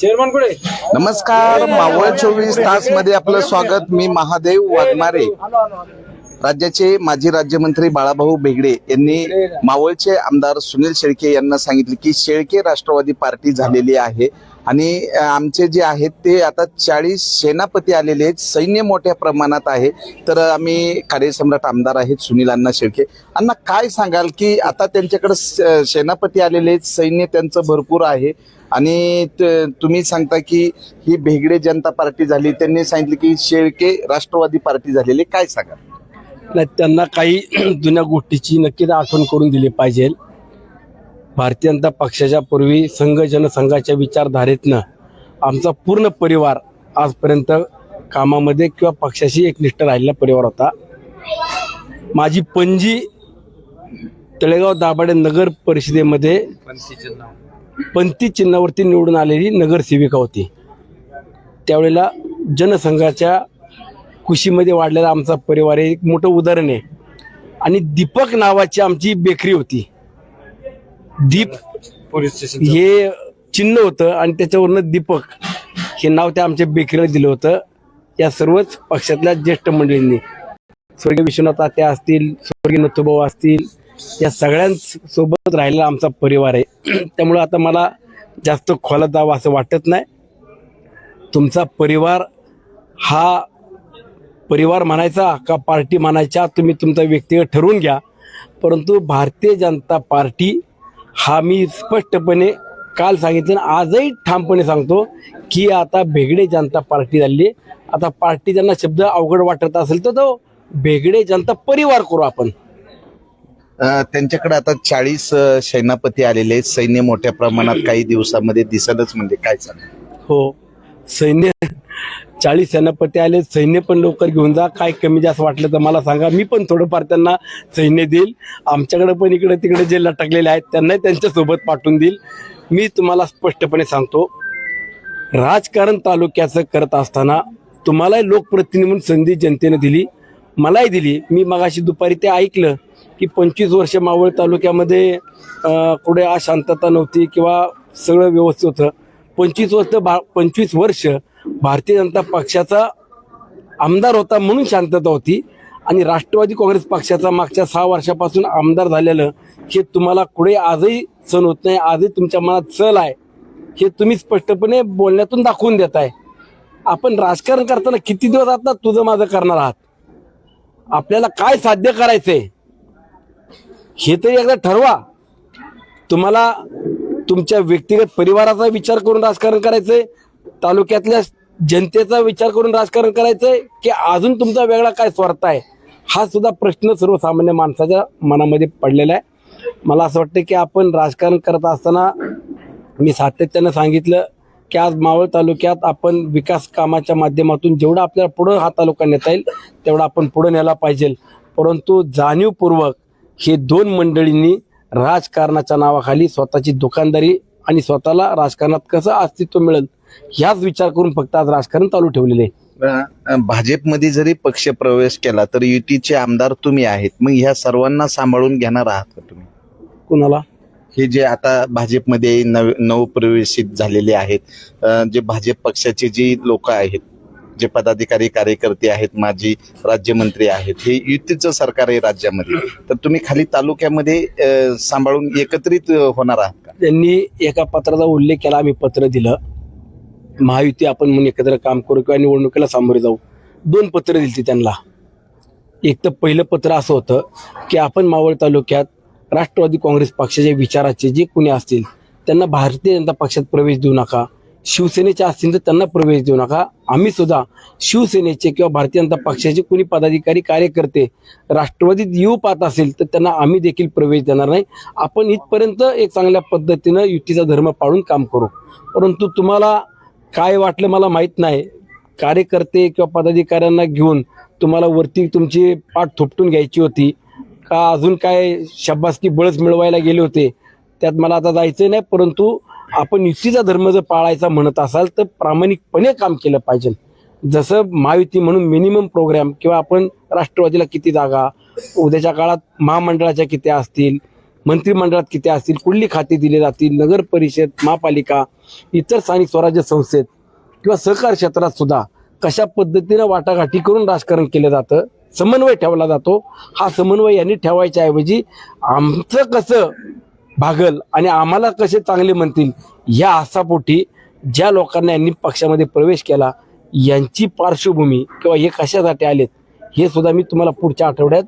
Chairman कुठे? नमस्कार मावळ चोवीस तासमध्ये आपलं स्वागत. मी महादेव वाघमारे. राज्याचे माजी राज्यमंत्री बाळाभाऊ बेगडे यांनी मावळचे आमदार सुनील शेळके यांना सांगितले की शेळके राष्ट्रवादी पार्टी झालेली आहे. आणि आमचे जे आहेत ते आता चाळीस सेनापती आलेले आहेत. सैन्य मोठ्या प्रमाणात आहे. तर आम्ही कार्यसम्राट आमदार आहेत सुनील अण्णा शेळके. अण्णा काय सांगाल की आता त्यांच्याकडे स- सेनापती आलेले आहेत. सैन्य त्यांचं भरपूर आहे. आणि त- तुम्ही सांगता की ही भेगडे जनता पार्टी झाली. त्यांनी सांगितलं की शेळके राष्ट्रवादी पार्टी झालेली काय सांगाल? नाही त्यांना काही जुन्या गोष्टीची नक्कीच आठवण करून दिली पाहिजे. भारतीय जनता पक्षाच्या पूर्वी संघ जनसंघाच्या विचारधारेतनं आमचा पूर्ण परिवार आजपर्यंत कामामध्ये किंवा पक्षाशी एकनिष्ठ राहिलेला परिवार होता. माझी पणजी तळेगाव दाभाडे नगर परिषदेमध्ये पंथी चिन्हावरती निवडून आलेली नगरसेविका होती. त्यावेळेला जनसंघाच्या कुशीमध्ये वाढलेला आमचा परिवार हे एक मोठं उदाहरण आहे. आणि दीपक नावाची आमची बेकरी होती. दीप पोलीस स्टेशन हे चिन्ह होतं आणि त्याच्यावरनं दीपक हे नाव त्या आमच्या बेकरीला दिलं होतं. या सर्वच पक्षातल्या ज्येष्ठ मंडळींनी. स्वर्गीय विश्वनाथ तात्या असतील स्वर्गीय नथुभाऊ असतील या सगळ्यांसोबत राहिलेला आमचा परिवार आहे. त्यामुळं आता मला जास्त खोलात जावं असं वाटत नाही. तुमचा परिवार हा परिवार म्हणायचा का पार्टी म्हणायच्या तुम्ही तुमचा व्यक्तिगत ठरवून घ्या. परंतु भारतीय जनता पार्टी हा मी स्पष्टपणे काल सांगितलं आजही ठामपणे सांगतो की आता भेगडे जनता पार्टी झाली. आता पार्टी ज्यांना शब्द अवघड वाटत असेल तर तो भेगडे जनता परिवार करू आपण. त्यांच्याकडे आता चाळीस सेनापती आलेले आहेत. सैन्य मोठ्या प्रमाणात काही दिवसामध्ये दिसतच म्हणजे काय सांगाल हो. सैन्य चाळीस सेनापती आले सैन्य पण लवकर घेऊन जा. काय कमी जास्त वाटलं तर मला सांगा. मी पण थोडंफार त्यांना सैन्य देईल. आमच्याकडे पण इकडे तिकडे जे लटकलेले आहेत त्यांनाही त्यांच्यासोबत पाठवून देईल. मी तुम्हाला स्पष्टपणे सांगतो राजकारण तालुक्याचं करत असताना तुम्हालाही लोकप्रतिनिधी म्हणून संधी जनतेनं दिली. मलाही दिली. मी मगाशी दुपारी ते ऐकलं की पंचवीस वर्ष मावळ तालुक्यामध्ये कुठे अशांतता नव्हती किंवा सगळं व्यवस्थित होतं. पंचवीस वर्ष भा पंचवीस वर्ष भारतीय जनता पक्षाचा आमदार होता म्हणून शांतता होती आणि राष्ट्रवादी काँग्रेस पक्षाचा मागच्या सहा वर्षापासून आमदार झालेलं हे तुम्हाला कुठे आजही सण होत नाही आजही तुमच्या मनात चल आहे हे तुम्ही स्पष्टपणे बोलण्यातून दाखवून देत आहे आपण राजकारण करताना किती दिवस आता तुझं माझं करणार आहात? आपल्याला काय साध्य करायचंय? हे तरी एकदा ठरवा. तुम्हाला तुमच्या व्यक्तिगत परिवाराचा विचार करून राजकारण करायचंय तालुक्यातल्या जनतेचा विचार करून राजकारण करायचंय की अजून तुमचा वेगळा काय स्वार्थ आहे? हा सुद्धा प्रश्न सर्वसामान्य माणसाच्या मनामध्ये पडलेला आहे. मला असं वाटतं की आपण राजकारण करत असताना मी सातत्यानं सांगितलं की आज मावळ तालुक्यात आपण विकास कामाच्या माध्यमातून जेवढं आपल्याला पुढं हा तालुका नेता येईल तेवढा आपण पुढं नेला पाहिजे. परंतु जाणीवपूर्वक हे दोन मंडळींनी राजकारणाच्या नावाखाली स्वतःची दुकानदारी आणि स्वतःला राजकारणात कसं अस्तित्व मिळेल ह्याच विचार करून फक्त आज राजकारण चालू ठेवलेले. आहे भाजपमध्ये जरी पक्ष प्रवेश केला तर युतीचे आमदार तुम्ही आहेत. मग ह्या सर्वांना सांभाळून घेणार आहात का तुम्ही? कुणाला? हे जे आता भाजपमध्ये नव नवप्रवेशित झालेले आहेत अ, जे भाजप पक्षाचे जी लोक आहेत जे पदाधिकारी कार्यकर्ते आहेत माजी राज्यमंत्री आहेत हे युतीचं सरकार आहे राज्यामध्ये. तर तुम्ही खाली तालुक्यामध्ये अ, सांभाळून एकत्रित अ, होणार आहात का? त्यांनी एका पत्राचा उल्लेख केला आम्ही पत्र दिलं. महायुती आपण म्हणून एकत्र काम करू किंवा निवडणुकीला सामोरे जाऊ. दोन पत्र दिली त्यांना. एक तर पहिलं पत्र असं होतं की आपण मावळ तालुक्यात राष्ट्रवादी काँग्रेस पक्षाच्या विचाराचे जे कुणी असतील त्यांना भारतीय जनता पक्षात प्रवेश देऊ नका. शिवसेनेचे असतील तर त्यांना प्रवेश देऊ नका. आम्ही सुद्धा शिवसेनेचे किंवा भारतीय जनता पक्षाचे कुणी पदाधिकारी कार्यकर्ते राष्ट्रवादीत येऊ पाहत असेल तर त्यांना आम्ही देखील प्रवेश देणार नाही. आपण इथपर्यंत एक चांगल्या पद्धतीनं युतीचा धर्म पाळून काम करू. परंतु तुम्हाला काय वाटलं मला माहीत नाही. कार्यकर्ते किंवा पदाधिकाऱ्यांना घेऊन तुम्हाला वरती तुमची पाठ थोपटून घ्यायची होती. का अजून काय शब्बासकी बळच मिळवायला गेले होते. त्यात मला आता जायचं नाही परंतु आपण युतीचा धर्म जर पाळायचा म्हणत असाल तर प्रामाणिकपणे काम केलं पाहिजे. जसं महायुती म्हणून मिनिमम प्रोग्राम किंवा आपण राष्ट्रवादीला किती जागा उद्याच्या काळात महामंडळाच्या किती असतील मंत्रिमंडळात किती असतील कुठली खाती दिली जातील नगर परिषद महापालिका इतर स्थानिक स्वराज्य संस्थेत किंवा सहकार क्षेत्रात सुद्धा कशा पद्धतीनं वाटाघाटी करून राजकारण केलं जातं समन्वय ठेवला जातो हा समन्वय यांनी ठेवायच्या ऐवजी आमचं कसं भागल आणि आम्हाला कसे चांगले म्हणतील या आसापोटी ज्या लोकांना यांनी पक्षामध्ये प्रवेश केला यांची पार्श्वभूमी किंवा हे कशासाठी आलेत हे सुद्धा मी तुम्हाला पुढच्या आठवड्यात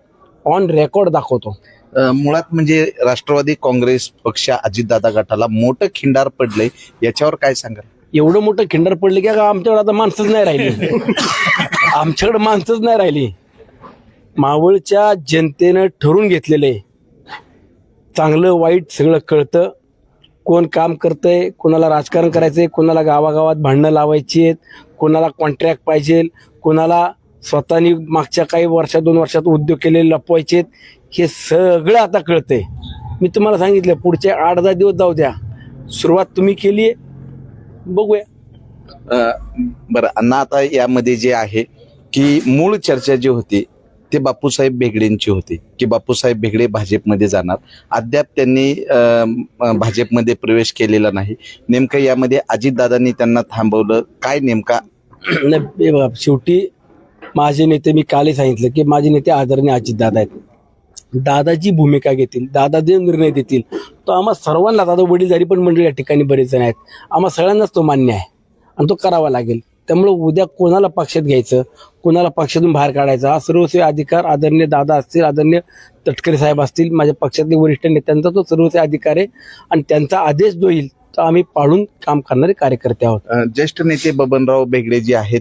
ऑन रेकॉर्ड दाखवतो. मुळात म्हणजे राष्ट्रवादी काँग्रेस पक्ष अजितदादा गटाला मोठं खिंडार पडलंय. याच्यावर काय सांगाल? एवढं मोठं खिंडार पडलं की आमच्याकडे आता माणसंच नाही राहिली. आमच्याकडे माणसंच नाही राहिली. मावळच्या जनतेनं ठरवून घेतलेलं आहे. चांगलं वाईट सगळं कळतं. कोण काम करतंय कोणाला राजकारण करायचंय कोणाला गावागावात भांडणं लावायची आहेत कोणाला कॉन्ट्रॅक्ट पाहिजे कोणाला स्वतःनी मागच्या काही वर्षात दोन वर्षात उद्योग केलेले लपवायचे हे सगळं आता कळतंय. मी तुम्हाला सांगितलं पुढचे आठ दहा दिवस जाऊ द्या. सुरुवात तुम्ही केली आहे. बघूया. अ, बरं अण्णा आता यामध्ये जे आहे की मूळ चर्चा जी होती ते बापूसाहेब बेगडेंची होती की बापूसाहेब बेगडे भाजपमध्ये जाणार. अद्याप त्यांनी अ, भाजपमध्ये प्रवेश केलेला नाही. नेमकं यामध्ये अजितदादांनी त्यांना थांबवलं काय नेमका? नाही हे बघा, शेवटी माझे नेते मी कालही सांगितलं की माझे नेते आदरणीय अजितदादा आहेत. दादाची भूमिका घेतील दादा जे निर्णय देतील. तो आम्हा सर्वांना दादा वडीलधारी पण मंडळी या ठिकाणी बरेच जण आहेत. आम्हा सगळ्यांनाच तो मान्य आहे. आणि तो करावा लागेल. त्यामुळे उद्या कोणाला पक्षात घ्यायचं कोणाला पक्षातून बाहेर काढायचा हा सर्वस्वी अधिकार आदरणीय दादा असतील आदरणीय तटकरे साहेब असतील माझ्या पक्षातले वरिष्ठ नेत्यांचा तो सर्वस्वी अधिकार आहे. आणि त्यांचा आदेश जो येईल तो आम्ही पाळून काम करणारे कार्यकर्ते आहोत. ज्येष्ठ नेते बबनराव बेगडे जे आहेत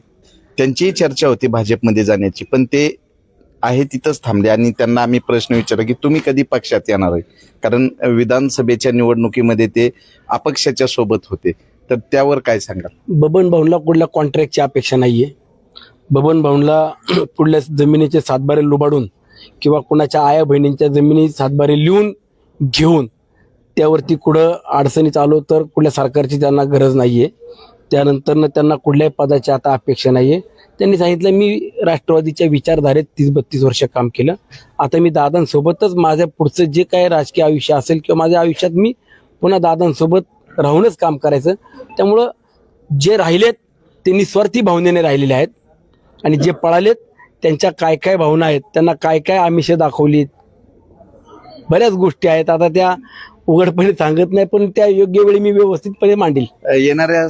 त्यांचीही चर्चा होती भाजपमध्ये जाण्याची. पण ते आहे तिथंच थांबले. आणि त्यांना आम्ही प्रश्न विचारला की तुम्ही कधी पक्षात येणार आहे? कारण विधानसभेच्या निवडणुकीमध्ये ते अपक्षाच्या सोबत होते. तर त्यावर काय सांगाल? बबन भाऊनला कुठल्या कॉन्ट्रॅक्टची अपेक्षा नाहीये. बबन भाऊनला कुठल्या जमिनीचे सातबारे लुबाडून किंवा कुणाच्या आया बहिणींच्या जमिनी सातबारे लिहून घेऊन त्यावरती कुठं अडचणी चालू तर कुठल्या सरकारची त्यांना गरज नाहीये. त्यानंतरनं त्यांना कुठल्याही पदाची आता अपेक्षा नाहीये. त्यांनी सांगितलं मी राष्ट्रवादीच्या विचारधारेत तीस बत्तीस वर्ष काम केलं. आता मी दादांसोबतच माझ्या पुढचं जे काही राजकीय आयुष्य असेल किंवा माझ्या आयुष्यात मी पुन्हा दादांसोबत राहूनच काम करायचं. त्यामुळं जे राहिलेत ते निस्वार्थी भावनेने राहिलेले आहेत. आणि जे पळालेत त्यांच्या काय काय भावना आहेत त्यांना काय काय आमिष दाखवलीत. बऱ्याच गोष्टी आहेत. आता त्या उघडपणे सांगत नाही पण त्या योग्य वेळी मी व्यवस्थितपणे मांडील. येणाऱ्या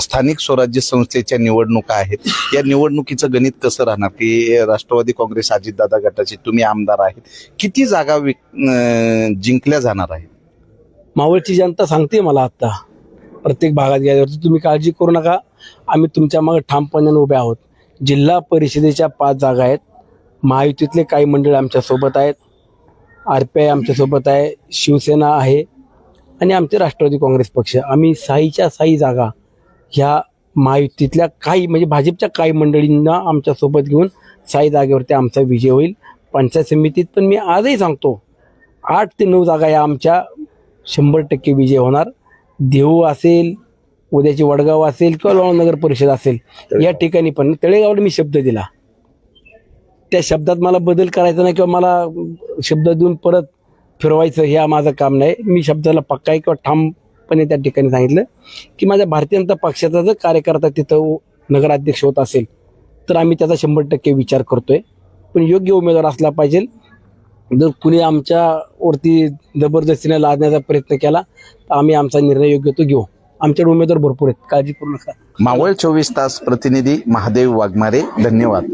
स्थानिक स्वराज्य संस्थेच्या निवडणुका आहेत. या निवडणुकीचं गणित कसं राहणार? की राष्ट्रवादी काँग्रेस अजितदादा गटाचे तुम्ही आमदार आहेत. किती जागा विक- अ, जिंकल्या जाणार आहेत? मावळची जनता सांगते मला आता. प्रत्येक भागात गेल्यावरती तुम्ही काळजी करू नका. आम्ही तुमच्या मागे ठामपणाने उभे आहोत. जिल्हा परिषदेच्या पाच जागा आहेत. महायुतीतले काही मंडळ आमच्यासोबत आहेत. आर पी आय आमच्यासोबत आहे शिवसेना आहे आणि आमचे राष्ट्रवादी काँग्रेस पक्ष. आम्ही साईच्या साई जागा ह्या महायुतीतल्या काही म्हणजे भाजपच्या काही मंडळींना आमच्यासोबत घेऊन साई जागेवरती आमचा विजय होईल. पंचायत समितीत पण मी आजही सांगतो आठ ते नऊ जागा या आमच्या शंभर टक्के विजय होणार. देहू असेल उद्याची वडगाव असेल किंवा लोणार नगर परिषद असेल या ठिकाणी पण तळेगावला मी शब्द दिला. त्या शब्दात मला बदल करायचा नाही किंवा मला शब्द देऊन परत फिरवायचं हे माझं काम नाही. मी शब्दाला पक्का आहे किंवा ठामपणे त्या ठिकाणी सांगितलं की माझ्या भारतीय जनता पक्षाचा जर कार्यकर्ता तिथं नगराध्यक्ष होत असेल तर आम्ही त्याचा शंभर टक्के विचार करतोय. पण योग्य उमेदवार असला पाहिजे. जर कुणी आमच्यावरती जबरदस्तीने लादण्याचा प्रयत्न केला तर आम्ही आमचा निर्णय योग्य तो घेऊ. आमच्याकडे उमेदवार भरपूर आहेत. काळजी करू नका. मावळ चोवीस तास प्रतिनिधी महादेव वाघमारे धन्यवाद.